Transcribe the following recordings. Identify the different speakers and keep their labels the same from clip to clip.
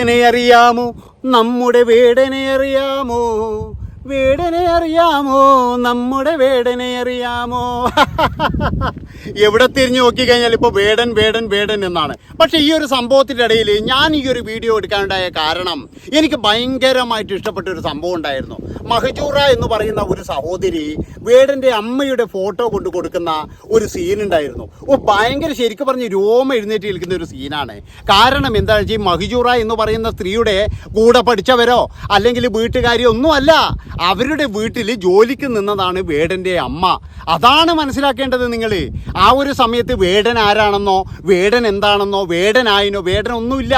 Speaker 1: വേടനെ അറിയാമോ? നമ്മുടെ വേടനെ അറിയാമോ? വേടനെ അറിയാമോ? നമ്മുടെ വേടനെ അറിയാമോ? എവിടെ തിരിഞ്ഞു നോക്കിക്കഴിഞ്ഞാൽ ഇപ്പോൾ വേടൻ വേടൻ വേടൻ എന്നാണ്. പക്ഷേ ഈ ഒരു സംഭവത്തിന്റെ ഇടയിൽ ഞാൻ ഈ ഒരു വീഡിയോ എടുക്കാനുണ്ടായ കാരണം എനിക്ക് ഭയങ്കരമായിട്ട് ഇഷ്ടപ്പെട്ട ഒരു സംഭവം ഉണ്ടായിരുന്നു. മഹജൂറ എന്ന് പറയുന്ന ഒരു സഹോദരി വേടന്റെ അമ്മയുടെ ഫോട്ടോ കൊണ്ട് കൊടുക്കുന്ന ഒരു സീൻ ഉണ്ടായിരുന്നു. ഓ ഭയങ്കര ശരിക്കും പറഞ്ഞ് രോമ എഴുന്നേറ്റ് നിൽക്കുന്ന ഒരു സീനാണ് കാരണം എന്താണെന്ന് വെച്ചാൽ മഹിജൂറ എന്ന് പറയുന്ന സ്ത്രീയുടെ കൂടെ പഠിച്ചവരോ അല്ലെങ്കിൽ വീട്ടുകാരിയോ ഒന്നുമല്ല. അവരുടെ വീട്ടിൽ ജോലിക്ക് നിന്നതാണ് വേടന്റെ അമ്മ. അതാണ് മനസ്സിലാക്കേണ്ടത് നിങ്ങൾ ആ ഒരു സമയത്ത് വേടൻ ആരാണെന്നോ വേടൻ എന്താണെന്നോ വേടനായിനോ വേടൻ ഒന്നുമില്ല.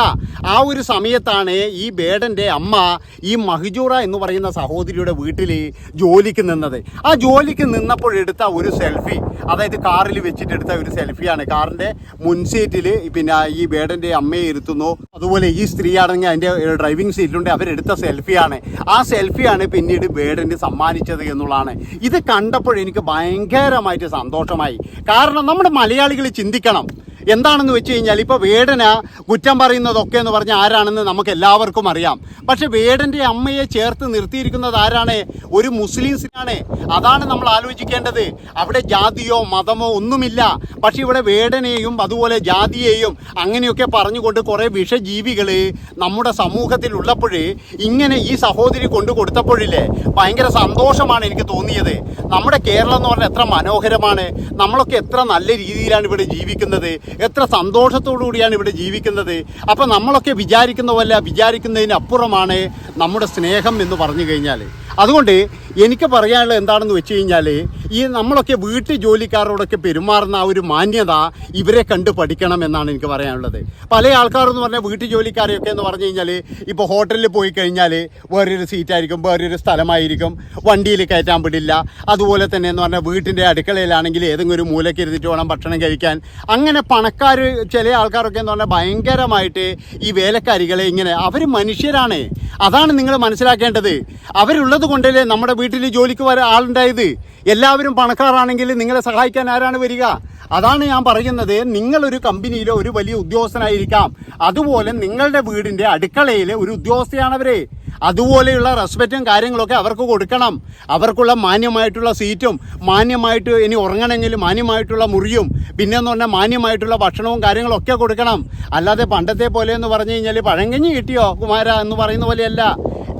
Speaker 1: ആ ഒരു സമയത്താണ് ഈ വേടന്റെ അമ്മ ഈ മഹിജൂറ എന്ന് പറയുന്ന സഹോദരിയുടെ വീട്ടിൽ ജോലിക്ക് നിന്നത്. ആ ജോലിക്ക് നിന്നപ്പോഴെടുത്ത ഒരു സെൽഫി അതായത് കാറിൽ വെച്ചിട്ട് എടുത്ത ഒരു സെൽഫിയാണ്. കാറിന്റെ മുൻസീറ്റിൽ പിന്നെ ഈ വേടന്റെ അമ്മയെ ഇരുത്തുന്നു. അതുപോലെ ഈ സ്ത്രീയാണെങ്കിൽ അതിന്റെ ഡ്രൈവിംഗ് സീറ്റിലുണ്ട്. അവരെടുത്ത സെൽഫിയാണ്. ആ സെൽഫിയാണ് പിന്നീട് വേടന് സമ്മാനിച്ചത് എന്നുള്ളതാണ്. ഇത് കണ്ടപ്പോൾ എനിക്ക് ഭയങ്കരമായിട്ട് സന്തോഷമായി. കാരണം നമ്മുടെ മലയാളികൾ ചിന്തിക്കണം. എന്താണെന്ന് വെച്ച് കഴിഞ്ഞാൽ ഇപ്പോൾ വേടന കുറ്റം പറയുന്നതൊക്കെ എന്ന് പറഞ്ഞാൽ ആരാണെന്ന് നമുക്ക് എല്ലാവർക്കും അറിയാം. പക്ഷെ വേടന്റെ അമ്മയെ ചേർത്ത് നിർത്തിയിരിക്കുന്നത് ആരാണ്? ഒരു മുസ്ലിംസിനാണ്. അതാണ് നമ്മൾ ആലോചിക്കേണ്ടത്. അവിടെ ജാതിയോ മതമോ ഒന്നുമില്ല. പക്ഷെ ഇവിടെ വേടനെയും അതുപോലെ ജാതിയെയും അങ്ങനെയൊക്കെ പറഞ്ഞുകൊണ്ട് കുറേ വിഷജീവികൾ നമ്മുടെ സമൂഹത്തിൽ ഉള്ളപ്പോഴേ ഇങ്ങനെ ഈ സഹോദരി കൊണ്ടു കൊടുത്തപ്പോഴില്ലേ ഭയങ്കര സന്തോഷമാണ് എനിക്ക് തോന്നിയത്. നമ്മുടെ കേരളം എന്ന് പറഞ്ഞാൽ എത്ര മനോഹരമാണ്. നമ്മളൊക്കെ എത്ര നല്ല രീതിയിലാണ് ഇവിടെ ജീവിക്കുന്നത്. എത്ര സന്തോഷത്തോടു കൂടിയാണ് ഇവിടെ ജീവിക്കുന്നത്? അപ്പോൾ നമ്മളൊക്കെ വിചാരിക്കുന്ന പോലെ വിചാരിക്കുന്നതിനപ്പുറമാണ് നമ്മുടെ സ്നേഹം എന്ന് പറഞ്ഞു കഴിഞ്ഞാൽ അതുകൊണ്ട് എനിക്ക് പറയാനുള്ളത് എന്താണെന്ന് വെച്ച് കഴിഞ്ഞാൽ ഈ നമ്മളൊക്കെ വീട്ടു ജോലിക്കാരോടൊക്കെ പെരുമാറുന്ന ആ ഒരു മാന്യത ഇവരെ കണ്ട് പഠിക്കണം എന്നാണ് എനിക്ക് പറയാനുള്ളത്. പല ആൾക്കാരെന്ന് പറഞ്ഞാൽ വീട്ടു ജോലിക്കാരെയൊക്കെ എന്ന് പറഞ്ഞു കഴിഞ്ഞാൽ ഇപ്പോൾ ഹോട്ടലിൽ പോയി കഴിഞ്ഞാൽ വേറൊരു സീറ്റായിരിക്കും വേറൊരു സ്ഥലമായിരിക്കും വണ്ടിയിൽ കയറ്റാൻ പറ്റില്ല അതുപോലെ തന്നെ എന്ന് പറഞ്ഞാൽ വീട്ടിന്റെ അടുക്കളയിലാണെങ്കിൽ ഏതെങ്കിലും ഒരു മൂലയ്ക്ക് ഇരുന്നിട്ട് വേണം ഭക്ഷണം കഴിക്കാൻ. അങ്ങനെ പണക്കാർ ചില ആൾക്കാരൊക്കെ എന്ന് പറഞ്ഞാൽ ഭയങ്കരമായിട്ട് ഈ വേലക്കാരികളെ ഇങ്ങനെ അവർ മനുഷ്യരാണ്. അതാണ് നിങ്ങൾ മനസ്സിലാക്കേണ്ടത്. അവരുള്ളത് കൊണ്ടല്ലേ നമ്മുടെ വീട്ടിൽ ജോലിക്ക് വരാൻ ആളുണ്ടായത്. എല്ലാവരും പണക്കാരാണെങ്കിൽ നിങ്ങളെ സഹായിക്കാൻ ആരാണ് വരിക? അതാണ് ഞാൻ പറയുന്നത്. നിങ്ങളൊരു കമ്പനിയിലെ ഒരു വലിയ ഉദ്യോഗസ്ഥനായിരിക്കാം. അതുപോലെ നിങ്ങളുടെ വീടിന്റെ അടുക്കളയിലെ ഒരു ഉദ്യോഗസ്ഥയാണവരെ. അതുപോലെയുള്ള റെസ്പെക്റ്റും കാര്യങ്ങളൊക്കെ അവർക്ക് കൊടുക്കണം. അവർക്കുള്ള മാന്യമായിട്ടുള്ള സീറ്റും മാന്യമായിട്ട് ഇനി ഉറങ്ങണമെങ്കിൽ മാന്യമായിട്ടുള്ള മുറിയും പിന്നെ എന്ന് പറഞ്ഞാൽ മാന്യമായിട്ടുള്ള ഭക്ഷണവും കാര്യങ്ങളൊക്കെ കൊടുക്കണം. അല്ലാതെ പണ്ടത്തെ പോലെ എന്ന് പറഞ്ഞു കഴിഞ്ഞാൽ പഴങ്കഞ്ഞി കിട്ടിയോ കുമാര എന്ന് പറയുന്ന പോലെയല്ല.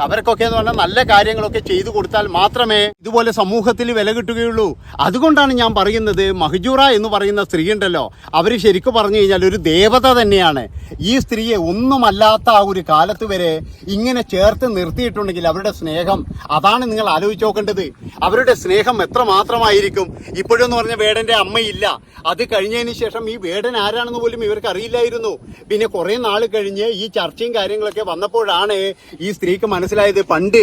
Speaker 1: അവർക്കൊക്കെ എന്ന് പറഞ്ഞാൽ നല്ല കാര്യങ്ങളൊക്കെ ചെയ്തു കൊടുത്താൽ മാത്രമേ ഇതുപോലെ സമൂഹത്തിൽ വില കിട്ടുകയുള്ളൂ. അതുകൊണ്ടാണ് ഞാൻ പറയുന്നത് മഹജൂറ എന്ന് പറയുന്ന സ്ത്രീ ഉണ്ടല്ലോ അവർ ശരിക്കും പറഞ്ഞു കഴിഞ്ഞാൽ ഒരു ദേവത തന്നെയാണ്. ഈ സ്ത്രീയെ ഒന്നുമല്ലാത്ത ആ ഒരു കാലത്ത് വരെ ഇങ്ങനെ ചേർത്ത് നിർത്തിയിട്ടുണ്ടെങ്കിൽ അവരുടെ സ്നേഹം അതാണ് നിങ്ങൾ ആലോചിച്ച് നോക്കേണ്ടത്. അവരുടെ സ്നേഹം എത്ര മാത്രമായിരിക്കും ഇപ്പോഴെന്ന് പറഞ്ഞ വേടന്റെ അമ്മയില്ല. അത് കഴിഞ്ഞതിന് ശേഷം ഈ വേടൻ ആരാണെന്ന് പോലും ഇവർക്ക് അറിയില്ലായിരുന്നു. പിന്നെ കുറെ നാൾ കഴിഞ്ഞ് ഈ ചർച്ചയും കാര്യങ്ങളൊക്കെ വന്നപ്പോഴാണ് ഈ സ്ത്രീക്ക് മനസ്സിലായത് പണ്ട്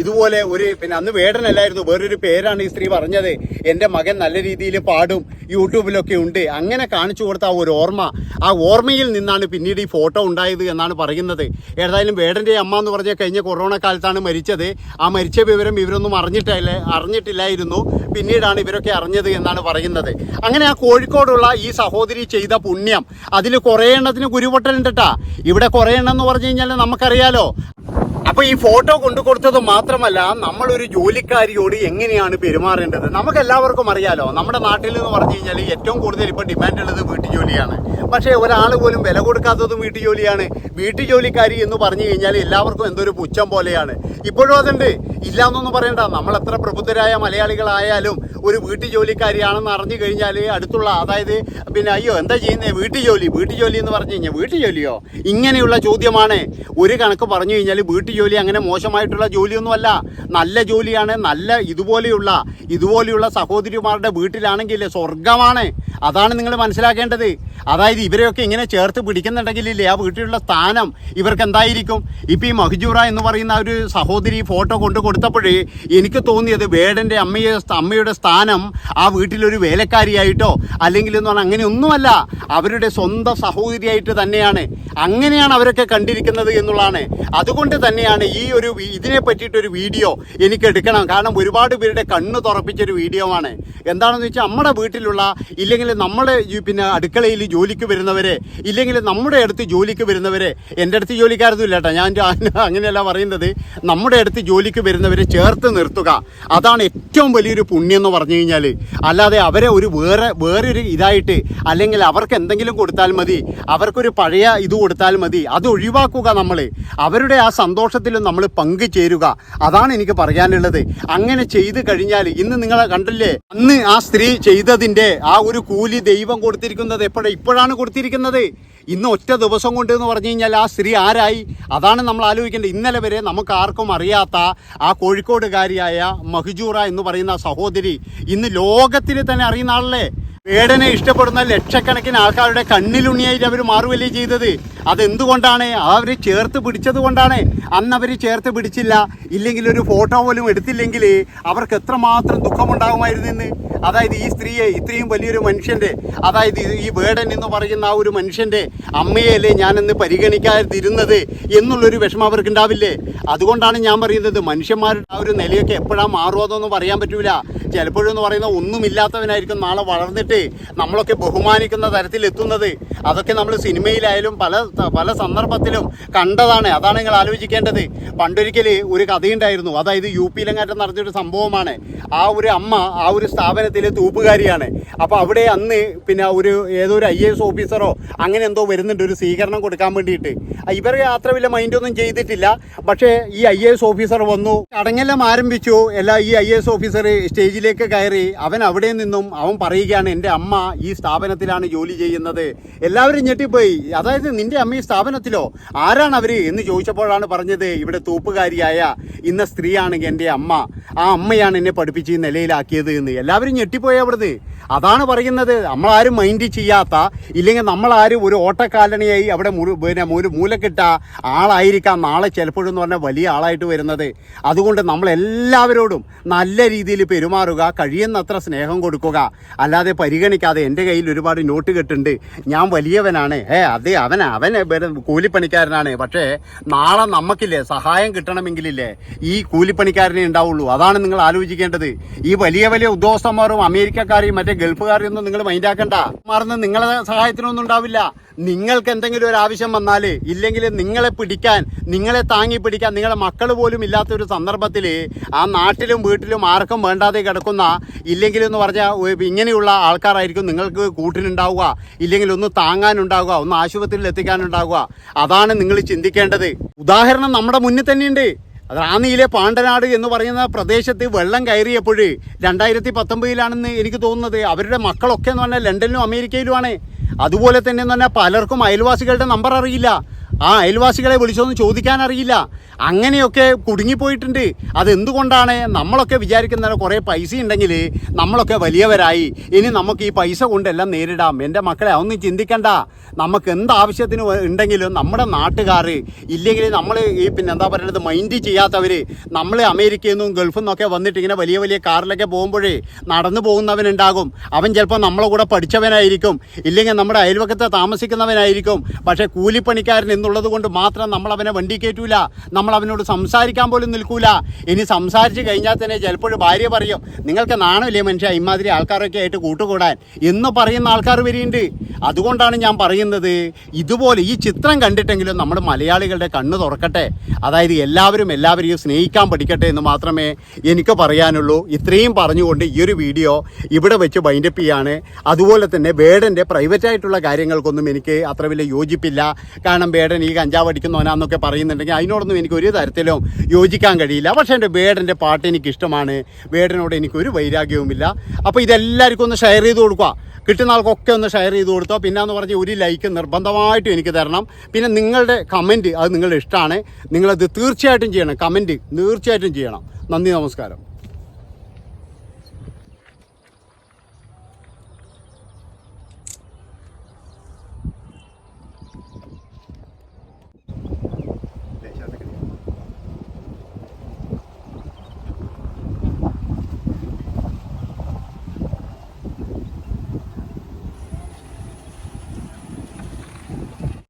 Speaker 1: ഇതുപോലെ ഒരു പിന്നെ അന്ന് വേടനല്ലായിരുന്നു വേറൊരു പേരാണ് ഈ സ്ത്രീ പറഞ്ഞത്. എന്റെ മകൻ നല്ല രീതിയിൽ പാടും യൂട്യൂബിലൊക്കെ ഉണ്ട്. അങ്ങനെ കാണിച്ചു കൊടുത്ത ആ ഒരു ഓർമ്മ ആ ഓർമ്മയിൽ നിന്നാണ് പിന്നീട് ഈ ഫോട്ടോ ഉണ്ടായത് എന്നാണ് പറയുന്നത്. ഏതായാലും വേടന്റെ അമ്മ എന്ന് പറഞ്ഞാൽ കഴിഞ്ഞ കൊറോണ കാലത്താണ് മരിച്ചത്. ആ മരിച്ച വിവരം ഇവരൊന്നും അറിഞ്ഞിട്ടില്ല അറിഞ്ഞിട്ടില്ലായിരുന്നു. പിന്നീടാണ് ഇവരൊക്കെ അറിഞ്ഞത് എന്നാണ് പറയുന്നത്. അങ്ങനെ ആ കോഴിക്കോടുള്ള ഈ സഹോദരി ചെയ്ത പുണ്യം അതിൽ കുറേ എണ്ണത്തിന് ഗുരുപൊട്ടലുണ്ട് കേട്ടാ ഇവിടെ കുറേ എണ്ണം എന്ന് പറഞ്ഞു കഴിഞ്ഞാൽ നമുക്കറിയാലോ. അപ്പൊ ഈ ഫോട്ടോ കൊണ്ടു കൊടുത്തത് മാത്രമല്ല നമ്മളൊരു ജോലിക്കാരിയോട് എങ്ങനെയാണ് പെരുമാറേണ്ടത്? നമുക്ക് എല്ലാവർക്കും അറിയാലോ നമ്മുടെ നാട്ടിൽ എന്ന് പറഞ്ഞു കഴിഞ്ഞാൽ ഏറ്റവും കൂടുതൽ ഇപ്പൊ ഡിമാൻഡ് ഉള്ളത് വീട്ടു ജോലിയാണ് പക്ഷേ ഒരാൾ പോലും വില കൊടുക്കാത്തതും വീട്ടു ജോലിയാണ് വീട്ടു ജോലിക്കാരി എന്ന് പറഞ്ഞു കഴിഞ്ഞാൽ എല്ലാവർക്കും എന്തൊരു പുച്ഛം പോലെയാണ്. ഇപ്പോഴും അതുണ്ട്. ഇല്ല എന്നൊന്നും പറയണ്ട. നമ്മൾ എത്ര പ്രബുദ്ധരായ മലയാളികളായാലും ഒരു വീട്ടു ജോലിക്കാരിയാണെന്ന് അറിഞ്ഞു കഴിഞ്ഞാൽ അടുത്തുള്ള അതായത് പിന്നെ അയ്യോ എന്താ ചെയ്യുന്നത് വീട്ടു ജോലി വീട്ടു ജോലി എന്ന് പറഞ്ഞു കഴിഞ്ഞാൽ വീട്ടു ജോലിയോ ഇങ്ങനെയുള്ള ചോദ്യമാണ്. ഒരു കണക്ക് പറഞ്ഞു കഴിഞ്ഞാൽ വീട്ടു ജോലി അങ്ങനെ മോശമായിട്ടുള്ള ജോലിയൊന്നുമല്ല. നല്ല ജോലിയാണ് നല്ല ഇതുപോലെയുള്ള ഇതുപോലെയുള്ള സഹോദരിമാരുടെ വീട്ടിലാണെങ്കിൽ സ്വർഗമാണ് അതാണ് നിങ്ങൾ മനസ്സിലാക്കേണ്ടത്. അതായത് ഇവരെയൊക്കെ ഇങ്ങനെ ചേർത്ത് പിടിക്കുന്നുണ്ടെങ്കിലില്ലേ ആ വീട്ടിലുള്ള സ്ഥാനം ഇവർക്ക് എന്തായിരിക്കും? ഇപ്പം ഈ മഹജൂറ എന്ന് പറയുന്ന ഒരു സഹോദരി ഫോട്ടോ കൊണ്ട് കൊടുത്തപ്പോഴേ എനിക്ക് തോന്നിയത് വേടന്റെ അമ്മയെ അമ്മയുടെ സ്ഥാനം ആ വീട്ടിലൊരു വേലക്കാരിയായിട്ടോ അല്ലെങ്കിൽ എന്ന് പറഞ്ഞാൽ അങ്ങനെയൊന്നുമല്ല അവരുടെ സ്വന്തം സഹോദരിയായിട്ട് തന്നെയാണ്. അങ്ങനെയാണ് അവരൊക്കെ കണ്ടിരിക്കുന്നത് എന്നുള്ളതാണ്. അതുകൊണ്ട് തന്നെയാണ് ഈ ഒരു ഇതിനെ പറ്റിയിട്ടൊരു വീഡിയോ എനിക്ക് എടുക്കണം. കാരണം ഒരുപാട് പേരുടെ കണ്ണ് തുറപ്പിച്ചൊരു വീഡിയോ ആണ് എന്താണെന്ന് വെച്ചാൽ നമ്മുടെ വീട്ടിലുള്ള ഇല്ലെങ്കിൽ നമ്മുടെ പിന്നെ അടുക്കളയിൽ ജോലിക്ക് വരുന്നവരെ ഇല്ലെങ്കിൽ നമ്മുടെ അടുത്ത് ജോലിക്ക് വരുന്നവരെ എന്റെ അടുത്ത് ജോലിക്കാരൊന്നും ഇല്ല കേട്ടോ. ഞാൻ അങ്ങനെയല്ല പറയുന്നത്. നമ്മുടെ അടുത്ത് ജോലിക്ക് വരുന്നവരെ ചേർത്ത് നിർത്തുക. അതാണ് ഏറ്റവും വലിയൊരു പുണ്യം എന്ന് പറഞ്ഞു കഴിഞ്ഞാൽ അല്ലാതെ അവരെ ഒരു വേറെ വേറൊരു ഇതായിട്ട് അല്ലെങ്കിൽ അവർക്ക് എന്തെങ്കിലും കൊടുത്താൽ മതി അവർക്കൊരു പഴയ ഇത് കൊടുത്താൽ മതി അത് ഒഴിവാക്കുക നമ്മൾ അവരുടെ ആ സന്തോഷത്തിലും നമ്മൾ പങ്കു ചേരുക അതാണ് എനിക്ക് പറയാനുള്ളത്. അങ്ങനെ ചെയ്ത് കഴിഞ്ഞാൽ ഇന്ന് നിങ്ങളെ കണ്ടില്ലേ? അന്ന് ആ സ്ത്രീ ചെയ്തതിന്റെ ആ ഒരു കൂലി ദൈവം കൊടുത്തിരിക്കുന്നത് എപ്പോഴാണ് ഇപ്പോഴാണ് കൊടുത്തിരിക്കുന്നത്. ഇന്ന് ഒറ്റ ദിവസം കൊണ്ട് എന്ന് പറഞ്ഞു കഴിഞ്ഞാൽ ആ സ്ത്രീ ആരായി? അതാണ് നമ്മൾ ആലോചിക്കേണ്ടത്. ഇന്നലെ വരെ നമുക്ക് ആർക്കും അറിയാത്ത ആ കോഴിക്കോടുകാരിയായ മഹജൂറ എന്ന് പറയുന്ന സഹോദരി ഇന്ന് ലോകത്തിൽ തന്നെ അറിയുന്ന ആളല്ലേ? വേടനെ ഇഷ്ടപ്പെടുന്ന ലക്ഷക്കണക്കിന് ആൾക്കാരുടെ കണ്ണിലുണ്ണിയായിട്ട് അവർ മാറുകയല്ലേ ചെയ്തത്? അതെന്തുകൊണ്ടാണ്? അവർ ചേർത്ത് പിടിച്ചത് കൊണ്ടാണ് അന്ന് അവർ ചേർത്ത് പിടിച്ചില്ല. ഇല്ലെങ്കിൽ ഒരു ഫോട്ടോ പോലും എടുത്തില്ലെങ്കിൽ അവർക്ക് എത്രമാത്രം ദുഃഖമുണ്ടാകുമായിരുന്നു അതായത് ഈ സ്ത്രീയെ ഇത്രയും വലിയൊരു മനുഷ്യന്റെ അതായത് ഈ വേടൻ എന്ന് പറയുന്ന ആ ഒരു മനുഷ്യന്റെ അമ്മയല്ലേ ഞാനെന്ന് പരിഗണിക്കാതിരുന്നത് എന്നുള്ളൊരു വിഷമം അവർക്ക് ഉണ്ടാവില്ലേ അതുകൊണ്ടാണ് ഞാൻ പറയുന്നത് മനുഷ്യന്മാരുടെ ആ ഒരു നിലയൊക്കെ എപ്പോഴാണ് മാറുമോന്നൊന്നും പറയാൻ പറ്റൂല. ചിലപ്പോഴെന്ന് പറയുന്ന ഒന്നുമില്ലാത്തവനായിരിക്കും നാളെ വളർന്നിട്ട് നമ്മളൊക്കെ ബഹുമാനിക്കുന്ന തരത്തിൽ എത്തുന്നത് അതൊക്കെ നമ്മൾ സിനിമയിലായാലും പല പല സന്ദർഭത്തിലും കണ്ടതാണ്. അതാണ് നിങ്ങൾ ആലോചിക്കേണ്ടത്. പണ്ടൊരിക്കൽ ഒരു കഥയുണ്ടായിരുന്നു. അതായത് യു പിയിലെങ്ങാറ്റം നടത്തിയൊരു സംഭവമാണ്. ആ ഒരു അമ്മ ആ ഒരു സ്ഥാപനത്തിലെ തൂപ്പുകാരിയാണ്. അപ്പോൾ അവിടെ അന്ന് പിന്നെ ഒരു ഏതോ ഒരു ഐ എസ് ഓഫീസറോ അങ്ങനെ എന്തോ വരുന്നുണ്ട് ഒരു സ്വീകരണം കൊടുക്കാൻ വേണ്ടിയിട്ട്. ഇവർ അത്ര വലിയ മൈൻഡൊന്നും ചെയ്തിട്ടില്ല. പക്ഷേ ഈ ഐ എസ് ഓഫീസർ വന്നു. ചടങ്ങെല്ലാം ആരംഭിച്ചു. എല്ലാ ഈ ഐ എസ് ഓഫീസർ സ്റ്റേജിലേക്ക് കയറി അവൻ അവിടെ നിന്നും അവൻ പറയുകയാണ് എന്റെ അമ്മ ഈ സ്ഥാപനത്തിലാണ് ജോലി ചെയ്യുന്നത്. എല്ലാവരും ഞെട്ടിപ്പോയി. അതായത് നിന്റെ അമ്മ ഈ സ്ഥാപനത്തിലോ? ആരാണ് അവർ എന്ന് ചോദിച്ചപ്പോഴാണ് പറഞ്ഞത് ഇവിടെ തൂപ്പുകാരിയായ ഇന്ന സ്ത്രീയാണ് എന്റെ അമ്മ. ആ അമ്മയാണ് എന്നെ പഠിപ്പിച്ച് ഈ നിലയിലാക്കിയത് എന്ന്. എല്ലാവരും ഞെട്ടിപ്പോയി അവിടുന്ന്? അതാണ് പറയുന്നത്. നമ്മളാരും മൈൻഡ് ചെയ്യാത്ത ഇല്ലെങ്കിൽ നമ്മളാരും ഒരു ഓട്ടക്കാലണിയായി അവിടെ മുഴു പിന്നെ ഒരു മൂലക്കിട്ട ആളായിരിക്കാം നാളെ ചിലപ്പോഴെന്ന് പറഞ്ഞാൽ വലിയ ആളായിട്ട് വരുന്നത്. അതുകൊണ്ട് നമ്മൾ എല്ലാവരോടും നല്ല രീതിയിൽ പെരുമാറുക കഴിയുന്നത്ര സ്നേഹം കൊടുക്കുക. അല്ലാതെ പരിഗണിക്കാതെ എന്റെ കയ്യിൽ ഒരുപാട് നോട്ട് കെട്ടുണ്ട്. ഞാൻ വലിയവനാണ്. ഏ അതെ അവൻ അവൻ കൂലിപ്പണിക്കാരനാണ്. പക്ഷേ നാളെ നമുക്കില്ലേ സഹായം കിട്ടണമെങ്കിലില്ലേ ഈ കൂലിപ്പണിക്കാരനെ ഉണ്ടാവുള്ളൂ. അതാണ് നിങ്ങൾ ആലോചിക്കേണ്ടത്. ഈ വലിയ വലിയ ഉദ്യോഗസ്ഥന്മാരും അമേരിക്കക്കാരെയും മറ്റേ ഗൾഫുകാരെയും ഒന്നും നിങ്ങൾ മൈൻഡാക്കണ്ട മാറുന്ന നിങ്ങളെ സഹായത്തിനൊന്നും ഉണ്ടാവില്ല. നിങ്ങൾക്ക് എന്തെങ്കിലും ഒരു ആവശ്യം വന്നാൽ ഇല്ലെങ്കിൽ നിങ്ങളെ പിടിക്കാൻ നിങ്ങളെ താങ്ങി പിടിക്കാൻ നിങ്ങളെ മക്കൾ പോലും ഇല്ലാത്ത ഒരു സന്ദർഭത്തിൽ ആ നാട്ടിലും വീട്ടിലും ആർക്കും വേണ്ടാതെ കിടക്കുന്ന ഇല്ലെങ്കിൽ എന്ന് പറഞ്ഞാൽ ഇങ്ങനെയുള്ള ആൾക്കാരായിരിക്കും നിങ്ങൾക്ക് കൂട്ടിനുണ്ടാവുക ഇല്ലെങ്കിൽ ഒന്ന് താങ്ങാനുണ്ടാവുക ഒന്ന് ആശുപത്രിയിൽ എത്തിക്കാനുണ്ടാവുക. അതാണ് നിങ്ങൾ ചിന്തിക്കേണ്ടത്. ഉദാഹരണം നമ്മുടെ മുന്നിൽ തന്നെയുണ്ട്. റാന്നിയിലെ പാണ്ടനാട് എന്ന് പറയുന്ന പ്രദേശത്ത് വെള്ളം കയറിയപ്പോൾ രണ്ടായിരത്തി പത്തൊമ്പതിലാണെന്ന് എനിക്ക് തോന്നുന്നത് അവരുടെ മക്കളൊക്കെ എന്ന് പറഞ്ഞാൽ ലണ്ടനിലും അമേരിക്കയിലുമാണ്. അതുപോലെ തന്നെ എന്ന് പറഞ്ഞാൽ പലർക്കും അയൽവാസികളുടെ നമ്പർ അറിയില്ല. ആ അയൽവാസികളെ വിളിച്ചൊന്നും ചോദിക്കാൻ അറിയില്ല അങ്ങനെയൊക്കെ കുടുങ്ങിപ്പോയിട്ടുണ്ട്. അതെന്തുകൊണ്ടാണ്? നമ്മളൊക്കെ വിചാരിക്കുന്ന കുറേ പൈസ ഉണ്ടെങ്കിൽ നമ്മളൊക്കെ വലിയവരായി. ഇനി നമുക്ക് ഈ പൈസ കൊണ്ടെല്ലാം നേരിടാം. എന്റെ മക്കളെ അതൊന്നും ചിന്തിക്കണ്ട. നമുക്ക് എന്ത് ആവശ്യത്തിന് ഉണ്ടെങ്കിലും നമ്മുടെ നാട്ടുകാർ ഇല്ലെങ്കിൽ നമ്മൾ ഈ പിന്നെ എന്താ പറയുന്നത് മൈൻഡ് ചെയ്യാത്തവർ നമ്മൾ അമേരിക്കയിൽ നിന്നും ഗൾഫിൽ നിന്നൊക്കെ വന്നിട്ട് ഇങ്ങനെ വലിയ വലിയ കാറിലൊക്കെ പോകുമ്പോഴേ നടന്നു പോകുന്നവനുണ്ടാകും. അവൻ ചിലപ്പോൾ നമ്മളെ കൂടെ പഠിച്ചവനായിരിക്കും. ഇല്ലെങ്കിൽ നമ്മുടെ അയൽവക്കത്തെ താമസിക്കുന്നവനായിരിക്കും. പക്ഷേ കൂലിപ്പണിക്കാരൻ എന്നുള്ളത് കൊണ്ട് മാത്രം നമ്മൾ അവനെ വണ്ടി കയറ്റൂല. നമ്മൾ അവനോട് സംസാരിക്കാൻ പോലും നിൽക്കൂല. ഇനി സംസാരിച്ച് കഴിഞ്ഞാൽ തന്നെ ചിലപ്പോൾ ഭാര്യ പറയും നിങ്ങൾക്ക് നാണമില്ലേ മനുഷ്യ ഇമാതിരി ആൾക്കാരൊക്കെ ആയിട്ട് കൂട്ടുകൂടാൻ? എന്ന് പറയുന്ന ആൾക്കാർ വരെയുണ്ട് അതുകൊണ്ടാണ് ഞാൻ പറയുന്നത് ഇതുപോലെ ഈ ചിത്രം കണ്ടിട്ടെങ്കിലും നമ്മുടെ മലയാളികളുടെ കണ്ണ് തുറക്കട്ടെ. അതായത് എല്ലാവരും എല്ലാവരെയും സ്നേഹിക്കാൻ പഠിക്കട്ടെ എന്ന് മാത്രമേ എനിക്ക് പറയാനുള്ളൂ. ഇത്രയും പറഞ്ഞുകൊണ്ട് ഈ ഒരു വീഡിയോ ഇവിടെ വെച്ച് ബൈൻഡപ്പ് ചെയ്യാണ്. അതുപോലെ തന്നെ ബേഡന്റെ പ്രൈവറ്റ് ആയിട്ടുള്ള കാര്യങ്ങൾക്കൊന്നും എനിക്ക് അത്ര വലിയ യോജിപ്പില്ല. കാരണം ബേഡൻ ഈ കഞ്ചാവ് അടിക്കുന്നവനാന്നൊക്കെ പറയുന്നുണ്ടെങ്കിൽ അതിനോടൊന്നും എനിക്ക് ഒരു തരത്തിലും യോജിക്കാൻ കഴിയില്ല. പക്ഷേ എന്റെ ബേഡിന്റെ പാട്ട് എനിക്ക് ഇഷ്ടമാണ് ബേഡനോട് എനിക്കൊരു വൈരാഗ്യവുമില്ല. അപ്പോൾ ഇതെല്ലാവർക്കും ഒന്ന് ഷെയർ ചെയ്ത് കൊടുക്കുക. കിട്ടുന്ന ആൾക്കൊക്കെ ഒന്ന് ഷെയർ ചെയ്ത് കൊടുത്തോ. പിന്നെ എന്ന് പറഞ്ഞ് ഒരു ലൈക്ക് നിർബന്ധമായിട്ടും എനിക്ക് തരണം. പിന്നെ നിങ്ങളുടെ കമന്റ് അത് നിങ്ങളുടെ ഇഷ്ടമാണ്. നിങ്ങളത് തീർച്ചയായിട്ടും ചെയ്യണം. കമന്റ് തീർച്ചയായിട്ടും ചെയ്യണം. നന്ദി നമസ്കാരം.